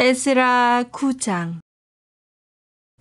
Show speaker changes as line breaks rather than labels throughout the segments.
에스라 9장.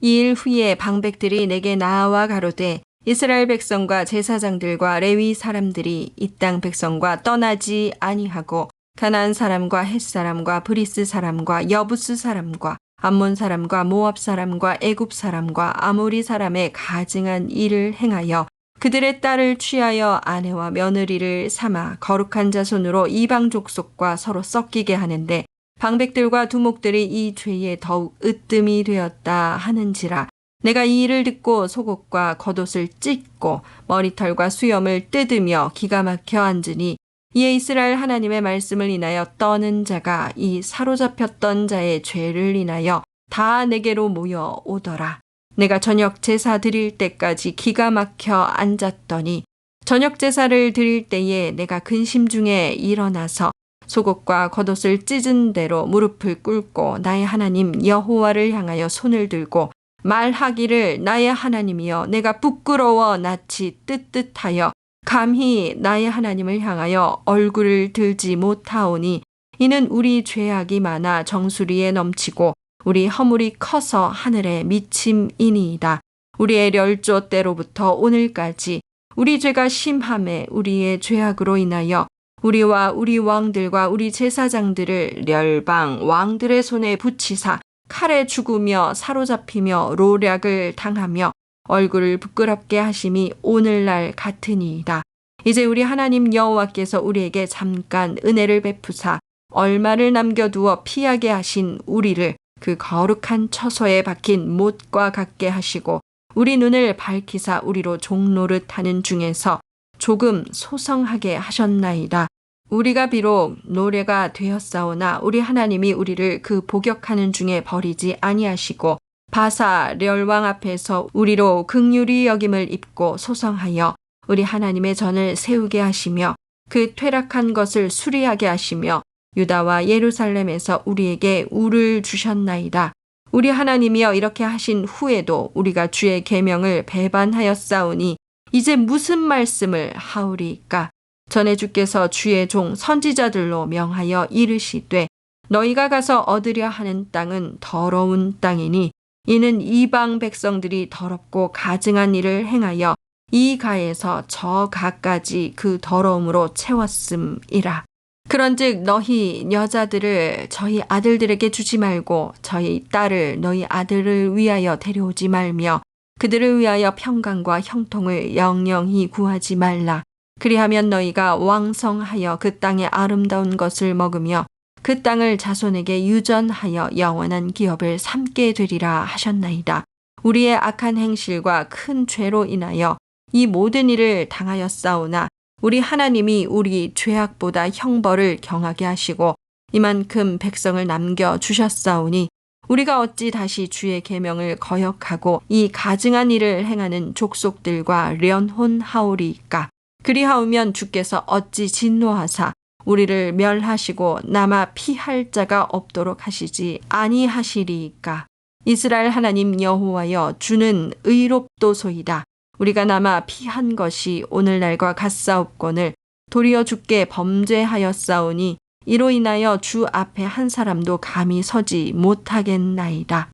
이 일 후에 방백들이 내게 나아와 가로되 이스라엘 백성과 제사장들과 레위 사람들이 이 땅 백성과 떠나지 아니하고 가나안 사람과 헷 사람과 브리스 사람과 여부스 사람과 암몬 사람과 모압 사람과 애굽 사람과 아모리 사람의 가증한 일을 행하여 그들의 딸을 취하여 아내와 며느리를 삼아 거룩한 자손으로 이방 족속과 서로 섞이게 하는데 방백들과 두목들이 이 죄에 더욱 으뜸이 되었다 하는지라 내가 이 일을 듣고 속옷과 겉옷을 찢고 머리털과 수염을 뜯으며 기가 막혀 앉으니 이에 이스라엘 하나님의 말씀을 인하여 떠는 자가 이 사로잡혔던 자의 죄를 인하여 다 내게로 모여 오더라. 내가 저녁 제사 드릴 때까지 기가 막혀 앉았더니 저녁 제사를 드릴 때에 내가 근심 중에 일어나서 속옷과 겉옷을 찢은 대로 무릎을 꿇고 나의 하나님 여호와를 향하여 손을 들고 말하기를 나의 하나님이여 내가 부끄러워 낯이 뜨뜻하여 감히 나의 하나님을 향하여 얼굴을 들지 못하오니 이는 우리 죄악이 많아 정수리에 넘치고 우리 허물이 커서 하늘에 미침이니이다. 우리의 멸조 때로부터 오늘까지 우리 죄가 심함에 우리의 죄악으로 인하여 우리와 우리 왕들과 우리 제사장들을 멸방 왕들의 손에 붙이사 칼에 죽으며 사로잡히며 로략을 당하며 얼굴을 부끄럽게 하심이 오늘날 같으니이다. 이제 우리 하나님 여호와께서 우리에게 잠깐 은혜를 베푸사 얼마를 남겨두어 피하게 하신 우리를 그 거룩한 처소에 박힌 못과 같게 하시고 우리 눈을 밝히사 우리로 종노릇 하는 중에서 조금 소성하게 하셨나이다. 우리가 비록 노래가 되었사오나 우리 하나님이 우리를 그 복역하는 중에 버리지 아니하시고 바사 렬왕 앞에서 우리로 극률이 여김을 입고 소성하여 우리 하나님의 전을 세우게 하시며 그 퇴락한 것을 수리하게 하시며 유다와 예루살렘에서 우리에게 우를 주셨나이다. 우리 하나님이여 이렇게 하신 후에도 우리가 주의 계명을 배반하였사오니 이제 무슨 말씀을 하오리까? 전에 주께서 주의 종 선지자들로 명하여 이르시되 너희가 가서 얻으려 하는 땅은 더러운 땅이니 이는 이방 백성들이 더럽고 가증한 일을 행하여 이 가에서 저 가까지 그 더러움으로 채웠음이라. 그런즉 너희 여자들을 저희 아들들에게 주지 말고 저희 딸을 너희 아들을 위하여 데려오지 말며 그들을 위하여 평강과 형통을 영영히 구하지 말라. 그리하면 너희가 왕성하여 그 땅의 아름다운 것을 먹으며 그 땅을 자손에게 유전하여 영원한 기업을 삼게 되리라 하셨나이다. 우리의 악한 행실과 큰 죄로 인하여 이 모든 일을 당하였사오나 우리 하나님이 우리 죄악보다 형벌을 경하게 하시고 이만큼 백성을 남겨 주셨사오니 우리가 어찌 다시 주의 계명을 거역하고 이 가증한 일을 행하는 족속들과 련혼하오리까? 그리하오면 주께서 어찌 진노하사 우리를 멸하시고 남아 피할 자가 없도록 하시지 아니하시리이까? 이스라엘 하나님 여호와여 주는 의롭도소이다. 우리가 남아 피한 것이 오늘날과 같사옵거늘 도리어 주께 범죄하였사오니 이로 인하여 주 앞에 한 사람도 감히 서지 못하겠나이다.